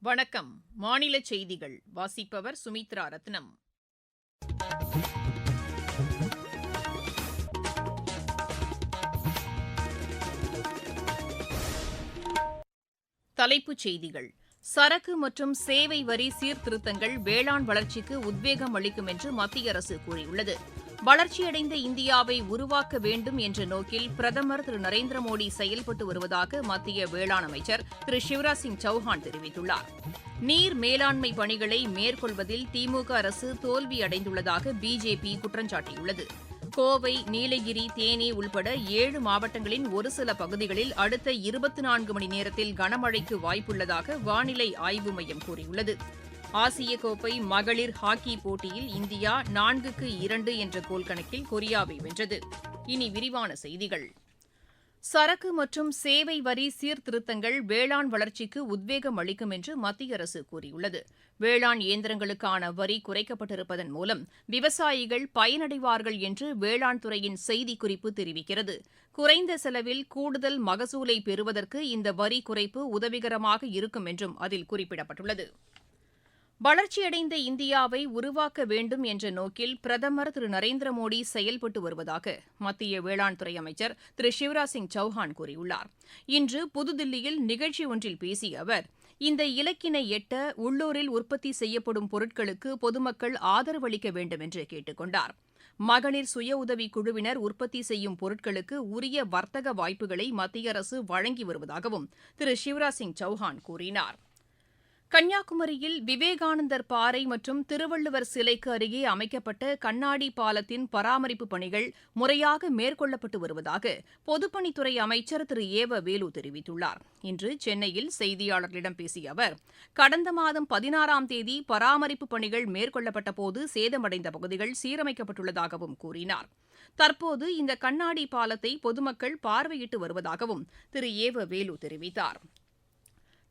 வணக்கம். மாநில செய்திகள். வாசிப்பவர் சுமித்ரா ரத்னம். தலைப்புச் செய்திகள். சரக்கு மற்றும் சேவை வரி சீர்திருத்தங்கள் வேளாண் வளர்ச்சிக்கு உத்வேகம் அளிக்கும் என்று மத்திய அரசு கூறியுள்ளது. வளர்ச்சியடைந்த இந்தியாவை உருவாக்க வேண்டும் என்ற நோக்கில் பிரதமர் திரு நரேந்திர மோடி செயல்பட்டு வருவதாக மத்திய வேளாண் அமைச்சர் திரு சிவராஜ் சிங் சௌஹான் தெரிவித்துள்ளார். நீர் மேலாண்மை பணிகளை மேற்கொள்வதில் திமுக அரசு தோல்வியடைந்துள்ளதாக பிஜேபி குற்றம் சாட்டியுள்ளது. கோவை நீலகிரி தேனி உள்பட ஏழு மாவட்டங்களின் ஒரு சில பகுதிகளில் அடுத்த இருபத்தி நான்கு மணி நேரத்தில் கனமழைக்கு வாய்ப்புள்ளதாக வானிலை ஆய்வு மையம் கூறியுள்ளது. ஆசிய கோப்பை மகளிர் ஹாக்கி போட்டியில் இந்தியா நான்குக்கு இரண்டு என்ற கோல் கணக்கில் கொரியாவை வென்றது. இனி விரிவான செய்திகள். சரக்கு மற்றும் சேவை வரி சீர்திருத்தங்கள் வேளாண் வளர்ச்சிக்கு உத்வேகம் அளிக்கும் என்று மத்திய அரசு கூறியுள்ளது. வேளாண் இயந்திரங்களுக்கான வரி குறைக்கப்பட்டிருப்பதன் மூலம் விவசாயிகள் பயனடைவார்கள் என்று வேளாண் துறையின் செய்திக்குறிப்பு தெரிவிக்கிறது. குறைந்த செலவில் கூடுதல் மகசூலை பெறுவதற்கு இந்த வரி குறைப்பு உதவிகரமாக இருக்கும் என்றும் அதில் குறிப்பிடப்பட்டுள்ளது. வளர்ச்சியடைந்த இந்தியாவை உருவாக்க வேண்டும் என்ற நோக்கில் பிரதமர் திரு. நரேந்திர மோடி செயல்பட்டு வருவதாக மத்திய வேளாண் துறை அமைச்சர் திரு. சிவராஜ் சிங் சௌஹான் கூறியுள்ளார். இன்று புதுதில்லியில் நிகழ்ச்சி ஒன்றில் பேசிய அவர் இந்த இலக்கினை எட்ட உள்ளூரில் உற்பத்தி செய்யப்படும் பொருட்களுக்கு பொதுமக்கள் ஆதரவு அளிக்க வேண்டும் என்று கேட்டுக் கொண்டார். மகளிர் சுய உதவிக் குழுவினர் உற்பத்தி செய்யும் பொருட்களுக்கு உரிய வர்த்தக வாய்ப்புகளை மத்திய அரசு வழங்கி வருவதாகவும் திரு. சிவராஜ் சிங் சௌஹான் கூறினார். கன்னியாகுமரியில் விவேகானந்தர் பாறை மற்றும் திருவள்ளுவர் சிலைக்கு அருகே அமைக்கப்பட்ட கண்ணாடி பாலத்தின் பராமரிப்பு பணிகள் முறையாக மேற்கொள்ளப்பட்டு வருவதாக பொதுப்பணித்துறை அமைச்சர் திரு. ஏவ வேலு தெரிவித்துள்ளார். இன்று சென்னையில் செய்தியாளர்களிடம் பேசிய அவர் கடந்த மாதம் பதினாறாம் தேதி பராமரிப்பு பணிகள் மேற்கொள்ளப்பட்ட போது சேதமடைந்த பகுதிகள் சீரமைக்கப்பட்டுள்ளதாகவும் கூறினார். தற்போது இந்த கண்ணாடி பாலத்தை பொதுமக்கள் பார்வையிட்டு வருவதாகவும் திரு. ஏவ வேலு தெரிவித்தார்.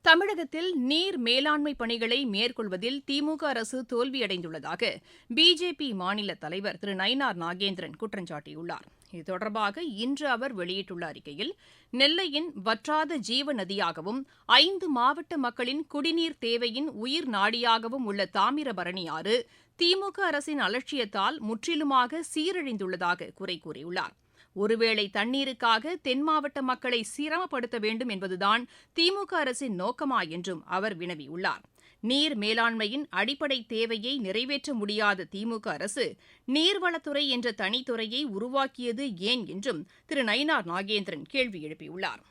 தமிழகத்தில் நீர் மேலாண்மை பணிகளை மேற்கொள்வதில் திமுக அரசு தோல்வியடைந்துள்ளதாக பிஜேபி மாநில தலைவர் திரு நயினார் நாகேந்திரன் குற்றம் சாட்டியுள்ளார். இது தொடர்பாக இன்று அவர் வெளியிட்டுள்ள அறிக்கையில் நெல்லையின் வற்றாத ஜீவ நதியாகவும் ஐந்து மாவட்ட மக்களின் குடிநீர் தேவையின் உயிர் நாடியாகவும் உள்ள தாமிரபரணி ஆறு திமுக அரசின் அலட்சியத்தால் முற்றிலுமாக சீரழிந்துள்ளதாக குறை கூறியுள்ளார். ஒருவேளை தண்ணீருக்காக தென் மாவட்ட மக்களை சிரமப்படுத்த வேண்டும் என்பதுதான் திமுக அரசின் நோக்கமா என்றும் அவர் வினவியுள்ளார். நீர் மேலாண்மையின் அடிப்படை தேவையை நிறைவேற்ற முடியாத திமுக அரசு நீர்வளத்துறை என்ற தனித்துறையை உருவாக்கியது ஏன் என்றும் திரு நயினார் நாகேந்திரன் கேள்வி எழுப்பியுள்ளார்.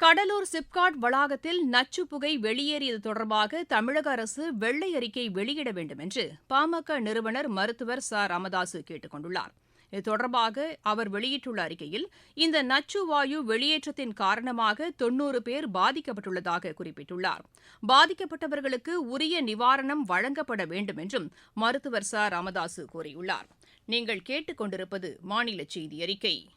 கடலூர் சிப்காட் வளாகத்தில் நச்சு புகை வெளியேறியது தொடர்பாக தமிழக அரசு வெள்ளை அறிக்கை வெளியிட வேண்டும் என்று பாமக நிறுவனர் மருத்துவர் ச. ராமதாசு கேட்டுக் கொண்டுள்ளார் இது தொடர்பாக அவர் வெளியிட்டுள்ள அறிக்கையில் இந்த நச்சு வாயு வெளியேற்றத்தின் காரணமாக தொன்னூறு பேர் பாதிக்கப்பட்டுள்ளதாக குறிப்பிட்டுள்ளார். பாதிக்கப்பட்டவர்களுக்கு உரிய நிவாரணம் வழங்கப்பட வேண்டும் என்றும் மருத்துவர் ச. ராமதாசு கூறியுள்ளார். நீங்கள் கேட்டுக்கொண்டிருப்பது மாநில செய்தி அறிக்கை.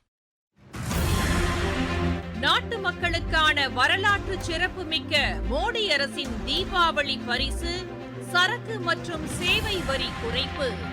நாட்டு மக்களுக்கான வரலாற்று சிறப்புமிக்க மோடி அரசின் தீபாவளி பரிசு சரக்கு மற்றும் சேவை வரி குறைப்பு.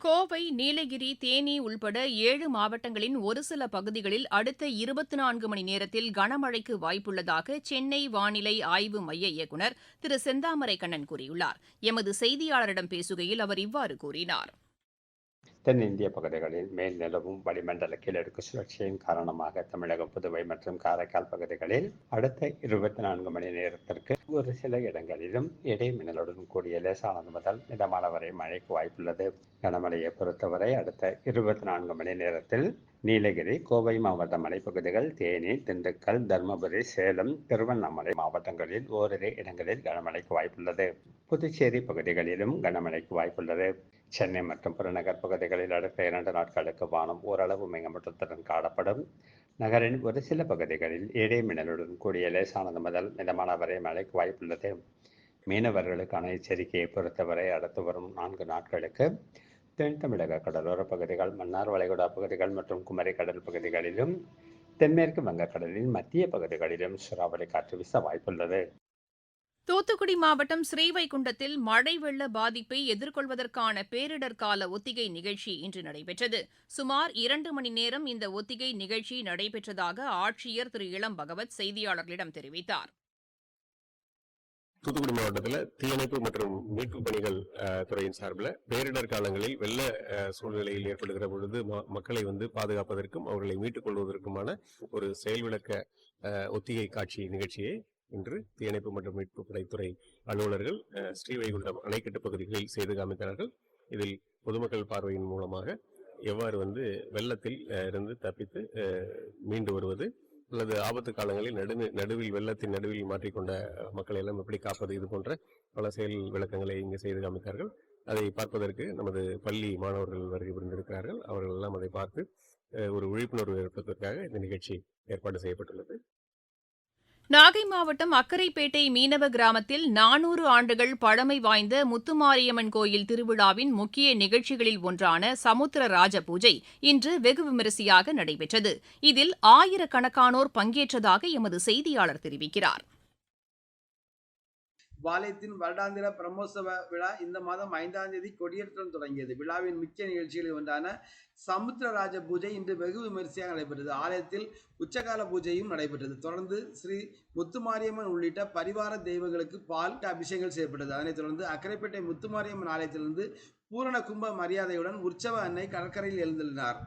கோவை நீலகிரி தேனி உள்பட ஏழு மாவட்டங்களின் ஒரு சில பகுதிகளில் அடுத்த இருபத்தி நான்கு மணி நேரத்தில் கனமழைக்கு வாய்ப்புள்ளதாக சென்னை வானிலை ஆய்வு மைய இயக்குநர் திரு செந்தாமரை கண்ணன் கூறியுள்ளார். எமது செய்தியாளரிடம் பேசுகையில் அவர் இவ்வாறு கூறினார். தென்னிந்திய பகுதிகளில் மேல் நிலவும் வளிமண்டல கீழடுக்கு சுழற்சியின் காரணமாக தமிழகம் புதுவை மற்றும் காரைக்கால் பகுதிகளில் அடுத்த இருபத்தி நான்கு மணி நேரத்திற்கு ஒரு சில இடங்களிலும் இடைமின்னலுடன் கூடிய லேசானது முதல் மிதமான வரை மழைக்கு வாய்ப்புள்ளது. கனமழையை பொறுத்தவரை அடுத்த இருபத்தி நான்கு மணி நேரத்தில் நீலகிரி கோவை மாவட்ட மலைப்பகுதிகள் தேனி திண்டுக்கல் தருமபுரி சேலம் திருவண்ணாமலை மாவட்டங்களில் ஓரிரு இடங்களில் கனமழைக்கு வாய்ப்புள்ளது. புதுச்சேரி பகுதிகளிலும் கனமழைக்கு வாய்ப்புள்ளது. சென்னை மற்றும் புறநகர் பகுதிகளில் அடுத்த இரண்டு நாட்களுக்கு வானம் ஓரளவு மேகமூட்டத்துடன் காணப்படும். நகரின் ஒரு சில பகுதிகளில் இடைமின்னலுடன் கூடிய லேசானது முதல் மிதமான வரை மழைக்கு வாய்ப்புள்ளது. மீனவர்களுக்கான எச்சரிக்கையை பொறுத்தவரை அடுத்து வரும் நான்கு நாட்களுக்கு தென் தமிழக கடலோர பகுதிகள் மன்னார் வளைகுடா பகுதிகள் மற்றும் குமரி கடல் பகுதிகளிலும் தென்மேற்கு வங்கக்கடலின் மத்திய பகுதிகளிலும் சூறாவளி காற்று வீச வாய்ப்புள்ளது. தூத்துக்குடி மாவட்டம் ஸ்ரீவைகுண்டத்தில் மழை வெள்ள பாதிப்பை எதிர்கொள்வதற்கான பேரிடர் கால ஒத்திகை நிகழ்ச்சி இன்று நடைபெற்றது. சுமார் இரண்டு மணி நேரம் இந்த ஒத்திகை நிகழ்ச்சி நடைபெற்றதாக ஆட்சியர் திரு. இளம் பகவத் செய்தியாளர்களிடம் தெரிவித்தார். தூத்துக்குடி மாவட்டத்தில் தீயணைப்பு மற்றும் மீட்பு பணிகள் துறையின் சார்பில் பேரிடர் காலங்களில் வெள்ள சூழ்நிலையில் ஏற்படுகிற பொழுது மக்களை வந்து பாதுகாப்பதற்கும் அவர்களை மீட்டுக் கொள்வதற்குமான ஒரு செயல் விளக்க ஒத்திகை காட்சி நிகழ்ச்சியை இன்று தீயணைப்பு மற்றும் மீட்பு படைத்துறை அலுவலர்கள் ஸ்ரீவைகுண்டம் அணைக்கட்டு பகுதிகளில் செய்து காமித்தார்கள் இதில் பொதுமக்கள் பார்வையின் மூலமாக எவ்வாறு வந்து வெள்ளத்தில் இருந்து தப்பித்து மீண்டு வருவது அல்லது ஆபத்து காலங்களில் நடு நடுவில் வெள்ளத்தின் நடுவில் மாற்றிக்கொண்ட மக்களை எல்லாம் எப்படி காப்பது இது போன்ற பல செயல் விளக்கங்களை இங்கு செய்து காமித்தார்கள். அதை பார்ப்பதற்கு நமது பள்ளி மாணவர்கள் வருகை புரிந்திருக்கிறார்கள். அவர்கள் எல்லாம் அதை பார்த்து ஒரு விழிப்புணர்வு ஏற்படுத்துவதற்காக இந்த நிகழ்ச்சி ஏற்பாடு செய்யப்பட்டுள்ளது. நாகை மாவட்டம் அக்கரைப்பேட்டை மீனவ கிராமத்தில் நானூறு ஆண்டுகள் பழமை வாய்ந்த முத்துமாரியம்மன் கோயில் திருவிழாவின் முக்கிய நிகழ்ச்சிகளில் ஒன்றான சமுத்திர ராஜ பூஜை இன்று வெகு விமரிசையாக நடைபெற்றது. இதில் ஆயிரக்கணக்கானோர் பங்கேற்றதாக எமது செய்தியாளர் தெரிவிக்கிறார். பாளையத்தின் வருடாந்திர பிரம்மோத்சவ விழா இந்த மாதம் ஐந்தாம் தேதி கொடியேற்றம் தொடங்கியது. விழாவின் முக்கிய நிகழ்ச்சிகளில் ஒன்றான சமுத்திரராஜ பூஜை இன்று வெகு விமரிசையாக நடைபெற்றது. ஆலயத்தில் உச்சகால பூஜையும் நடைபெற்றது. தொடர்ந்து ஸ்ரீ முத்துமாரியம்மன் உள்ளிட்ட பரிவார தெய்வங்களுக்கு பால் அபிஷேகங்கள் செய்யப்பட்டது. அதனைத் தொடர்ந்து அக்கரைப்பேட்டை முத்துமாரியம்மன் ஆலயத்திலிருந்து பூரண கும்ப மரியாதையுடன் உற்சவ அன்னை கடற்கரையில் எழுந்துள்ளார்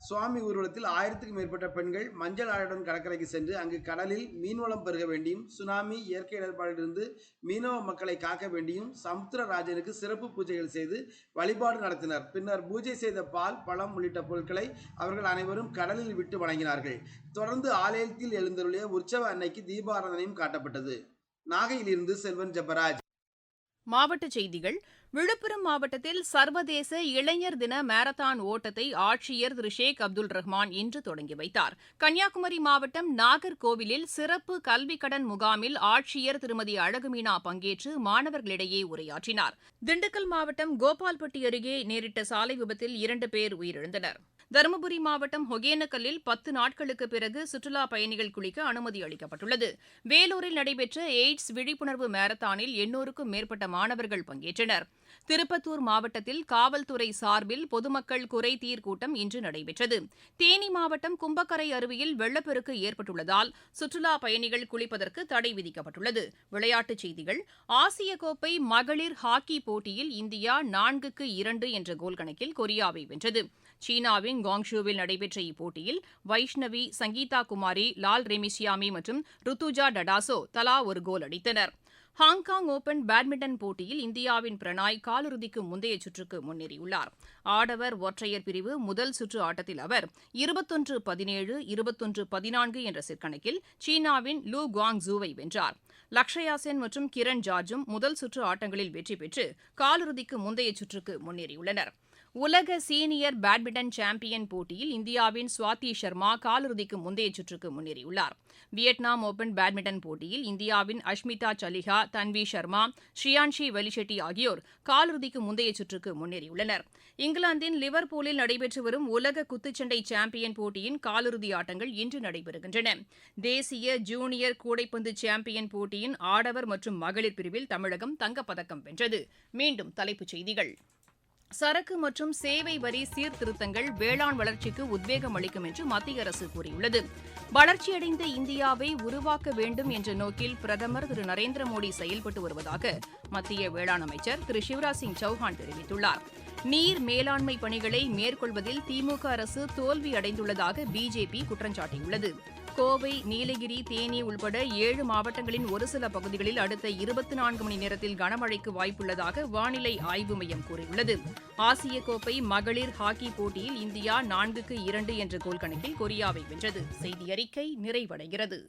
சுவாமி ஊர்வலத்தில் ஆயிரத்துக்கும் மேற்பட்ட பெண்கள் மஞ்சள் ஆடையுடன் கடற்கரைக்கு சென்று அங்கு கடலில் மீன்வளம் பெருக வேண்டியும் சுனாமி இயற்கை இடர்பாடிலிருந்து மீனவ மக்களை காக்க வேண்டியும் சமுத்திரராஜனுக்கு சிறப்பு பூஜைகள் செய்து வழிபாடு நடத்தினர். பின்னர் பூஜை செய்த பால் பழம் உள்ளிட்ட பொருட்களை அவர்கள் அனைவரும் கடலில் விட்டு வணங்கினார்கள். தொடர்ந்து ஆலயத்தில் எழுந்தருளிய உற்சவ அன்னைக்கு தீபாராதனையும் காட்டப்பட்டது. நாகையிலிருந்து செல்வன் ஜபராஜ். மாவட்டச் செய்திகள். விழுப்புரம் மாவட்டத்தில் சர்வதேச இளைஞர் தின மாரத்தான் ஓட்டத்தை ஆட்சியர் திரு ஷேக் அப்துல் ரஹ்மான் இன்று தொடங்கி வைத்தார். கன்னியாகுமரி மாவட்டம் நாகர்கோவிலில் சிறப்பு கல்விக் கடன் முகாமில் ஆட்சியர் திருமதி அழகுமீனா பங்கேற்று மாணவர்களிடையே உரையாற்றினார். திண்டுக்கல் மாவட்டம் கோபால்பட்டி அருகே நேரிட்ட சாலை விபத்தில் இரண்டு பேர் உயிரிழந்தனர். தருமபுரி மாவட்டம் ஒகேனக்கல்லில் பத்து நாட்களுக்கு பிறகு சுற்றுலா பயணிகள் குளிக்க அனுமதி அளிக்கப்பட்டுள்ளது. வேலூரில் நடைபெற்ற எய்ட்ஸ் விழிப்புணர்வு மாரத்தானில் எண்ணூறுக்கும் மேற்பட்ட மாணவர்கள் பங்கேற்றனர். திருப்பத்தூர் மாவட்டத்தில் காவல்துறை சார்பில் பொதுமக்கள் குறைதீர் கூட்டம் இன்று நடைபெற்றது. தேனி மாவட்டம் கும்பக்கரை அருவியில் வெள்ளப்பெருக்கு ஏற்பட்டுள்ளதால் சுற்றுலா பயணிகள் குளிப்பதற்கு தடை விதிக்கப்பட்டுள்ளது. விளையாட்டுச் செய்திகள் ஆசிய கோப்பை மகளிர் ஹாக்கி போட்டியில் இந்தியா நான்குக்கு இரண்டு என்ற கோல் கணக்கில் கொரியாவை வென்றது. சீனாவின் காங்ஷூவில் நடைபெற்ற இப்போட்டியில் வைஷ்ணவி சங்கீதா குமாரி லால் ரெமிசியாமி மற்றும் ருத்துஜா டடாசோ தலா ஒரு கோல் அடித்தனர். ஹாங்காங் ஓபன் பேட்மிண்டன் போட்டியில் இந்தியாவின் பிரணாய் காலிறுதிக்கு முந்தைய சுற்றுக்கு முன்னேறியுள்ளார். ஆடவர் ஒற்றையர் பிரிவு முதல் சுற்று ஆட்டத்தில் அவர் இருபத்தொன்று பதினேழு இருபத்தொன்று பதினான்கு என்ற சிற்கணக்கில் சீனாவின் லூ குவாங் ஜூவை வென்றார். லக்ஷயா சென் மற்றும் கிரண் ஜார்ஜும் முதல் சுற்று ஆட்டங்களில் வெற்றி பெற்று காலிறுதிக்கு முந்தைய சுற்றுக்கு முன்னேறியுள்ளனர். உலக சீனியர் பேட்மிண்டன் சாம்பியன் போட்டியில் இந்தியாவின் சுவாதி சர்மா காலிறுதிக்கு முந்தைய சுற்றுக்கு முன்னேறியுள்ளார். வியட்நாம் ஓபன் பேட்மிண்டன் போட்டியில் இந்தியாவின் அஷ்மிதா சலிஹா தன்வி சர்மா ஸ்ரீயான்ஷி வெலிஷெட்டி ஆகியோர் காலிறுதிக்கு முந்தைய சுற்றுக்கு முன்னேறியுள்ளனர். இங்கிலாந்தின் லிவர்பூலில் நடைபெற்று வரும் உலக குத்துச்சண்டை சாம்பியன் போட்டியின் காலிறுதி ஆட்டங்கள் இன்று நடைபெறுகின்றன. தேசிய ஜூனியர் கூடைப்பந்து சாம்பியன் போட்டியின் ஆடவர் மற்றும் மகளிர் பிரிவில் தமிழகம் தங்கப்பதக்கம் வென்றது. மீண்டும் தலைப்புச் செய்திகள். சரக்கு மற்றும் சேவை வரி சீர்திருத்தங்கள் வேளாண் வளர்ச்சிக்கு உத்வேகம் அளிக்கும் என்று மத்திய அரசு கூறியுள்ளது. வளர்ச்சியடைந்த இந்தியாவை உருவாக்க வேண்டும் என்ற நோக்கில் பிரதமர் திரு நரேந்திர மோடி செயல்பட்டு வருவதாக மத்திய வேளாண் அமைச்சர் திரு சிவராஜ் சிங் சௌஹான் தெரிவித்துள்ளார். நீர் மேலாண்மை பணிகளை மேற்கொள்வதில் திமுக அரசு தோல்வியடைந்துள்ளதாக பிஜேபி குற்றம் சாட்டியுள்ளது கோவை நீலகிரி தேனி உள்பட ஏழு மாவட்டங்களின் ஒரு சில பகுதிகளில் அடுத்த இருபத்தி நான்கு மணி நேரத்தில் கனமழைக்கு வாய்ப்புள்ளதாக வானிலை ஆய்வு மையம் கூறியுள்ளது. ஆசிய கோப்பை மகளிர் ஹாக்கி போட்டியில் இந்தியா நான்குக்கு இரண்டு என்ற கோல் கணக்கில் கொரியாவை வென்றது. செய்தி அறிக்கை நிறைவடைகிறது.